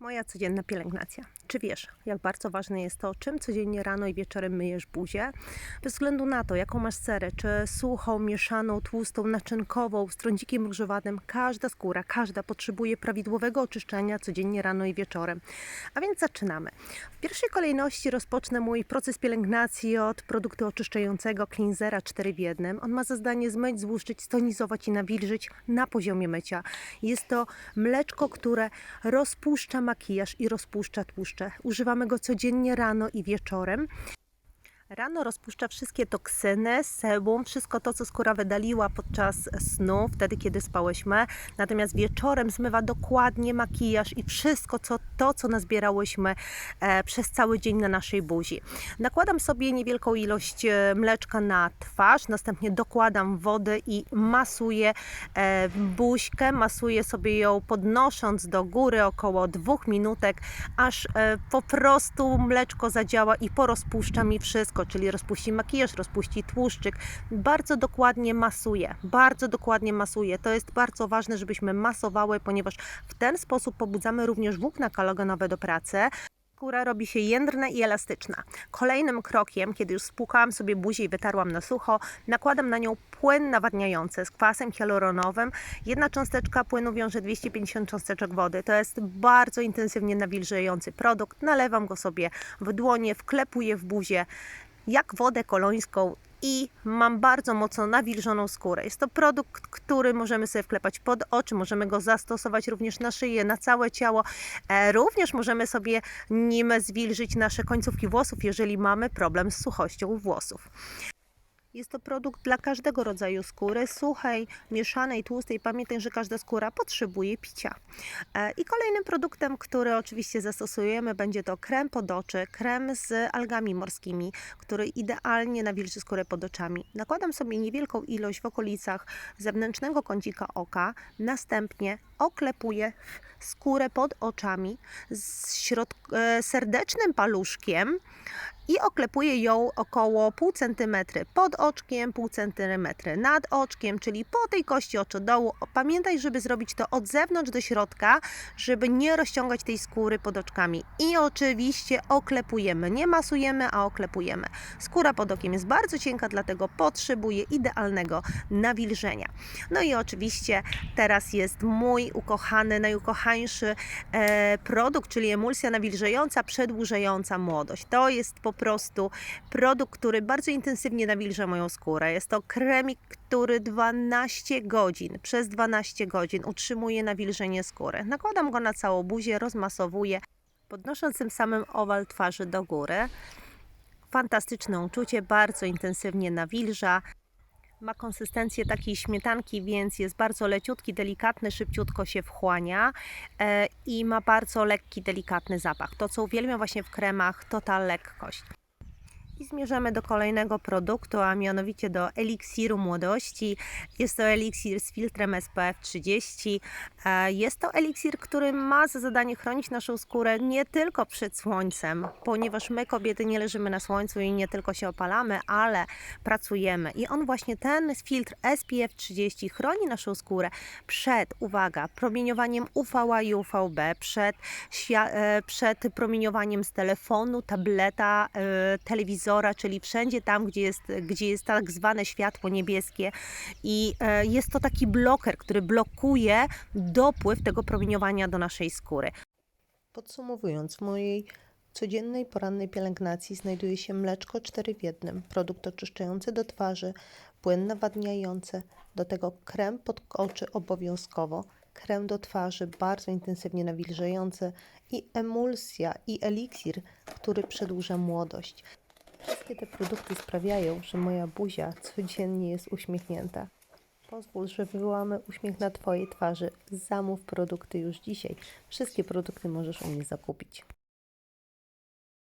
Moja codzienna pielęgnacja. Czy wiesz, jak bardzo ważne jest to, czym codziennie rano i wieczorem myjesz buzię? Bez względu na to, jaką masz cerę, czy suchą, mieszaną, tłustą, naczynkową, z trądzikiem różowanym, każda skóra, każda potrzebuje prawidłowego oczyszczania codziennie rano i wieczorem. A więc zaczynamy. W pierwszej kolejności rozpocznę mój proces pielęgnacji od produktu oczyszczającego Cleansera 4 w 1. On ma za zadanie zmyć, złuszczyć, stonizować i nawilżyć na poziomie mycia. Jest to mleczko, które rozpuszcza makijaż i rozpuszcza tłuszcze. Używamy go codziennie rano i wieczorem. Rano rozpuszcza wszystkie toksyny, sebum, wszystko to, co skóra wydaliła podczas snu, wtedy, kiedy spałyśmy. Natomiast wieczorem zmywa dokładnie makijaż i wszystko co, to, co nazbierałyśmy e, przez cały dzień na naszej buzi. Nakładam sobie niewielką ilość e, mleczka na twarz, następnie dokładam wody i masuję e, buźkę. Masuję sobie ją podnosząc do góry około dwóch minutek, aż e, po prostu mleczko zadziała i porozpuszcza mi wszystko, czyli rozpuści makijaż, rozpuści tłuszczyk. Bardzo dokładnie masuje, bardzo dokładnie masuje. To jest bardzo ważne, żebyśmy masowały, ponieważ w ten sposób pobudzamy również włókna kolagenowe do pracy. Skóra robi się jędrna i elastyczna. Kolejnym krokiem, kiedy już spłukałam sobie buzię i wytarłam na sucho, nakładam na nią płyn nawadniający z kwasem hialuronowym. Jedna cząsteczka płynu wiąże 250 cząsteczek wody. To jest bardzo intensywnie nawilżający produkt. Nalewam go sobie w dłonie, wklepuję w buzię jak wodę kolońską i mam bardzo mocno nawilżoną skórę. Jest to produkt, który możemy sobie wklepać pod oczy, możemy go zastosować również na szyję, na całe ciało. E, również możemy sobie nim zwilżyć nasze końcówki włosów, jeżeli mamy problem z suchością włosów. Jest to produkt dla każdego rodzaju skóry, suchej, mieszanej, tłustej. Pamiętaj, że każda skóra potrzebuje picia. E, I kolejnym produktem, który oczywiście zastosujemy, będzie to krem pod oczy, krem z algami morskimi, który idealnie nawilży skórę pod oczami. Nakładam sobie niewielką ilość w okolicach zewnętrznego kącika oka, następnie oklepuję skórę pod oczami z e, serdecznym paluszkiem i oklepuję ją około pół centymetry pod oczkiem, pół centymetry nad oczkiem, czyli po tej kości oczodołu. Pamiętaj, żeby zrobić to od zewnątrz do środka, żeby nie rozciągać tej skóry pod oczkami. I oczywiście oklepujemy, nie masujemy, a oklepujemy. Skóra pod okiem jest bardzo cienka, dlatego potrzebuje idealnego nawilżenia. No i oczywiście teraz jest mój ukochany, najukochańszy e, produkt, czyli emulsja nawilżająca, przedłużająca młodość. To jest po prostu produkt, który bardzo intensywnie nawilża moją skórę. Jest to kremik, który 12 godzin, przez 12 godzin utrzymuje nawilżenie skóry. Nakładam go na całą buzię, rozmasowuję, podnosząc tym samym owal twarzy do góry. Fantastyczne uczucie, bardzo intensywnie nawilża. Ma konsystencję takiej śmietanki, więc jest bardzo leciutki, delikatny, szybciutko się wchłania e, i ma bardzo lekki, delikatny zapach. To, co uwielbiam właśnie w kremach, to ta lekkość. I zmierzamy do kolejnego produktu, a mianowicie do eliksiru młodości. Jest to eliksir z filtrem SPF 30. E, Jest to eliksir, który ma za zadanie chronić naszą skórę nie tylko przed słońcem, ponieważ my kobiety nie leżymy na słońcu i nie tylko się opalamy, ale pracujemy. I on właśnie ten filtr SPF 30 chroni naszą skórę przed, uwaga, promieniowaniem UVA i UVB, przed, e, przed promieniowaniem z telefonu, tableta, e, czyli wszędzie tam, gdzie jest, gdzie jest tak zwane światło niebieskie. I e, jest to taki bloker, który blokuje dopływ tego promieniowania do naszej skóry. Podsumowując, w mojej codziennej porannej pielęgnacji znajduje się mleczko 4 w 1, produkt oczyszczający do twarzy, płyn nawadniający, do tego krem pod oczy obowiązkowo, krem do twarzy bardzo intensywnie nawilżający i emulsja i eliksir, który przedłuża młodość. Wszystkie te produkty sprawiają, że moja buzia codziennie jest uśmiechnięta. Pozwól, że wywołamy uśmiech na Twojej twarzy. Zamów produkty już dzisiaj. Wszystkie produkty możesz u mnie zakupić.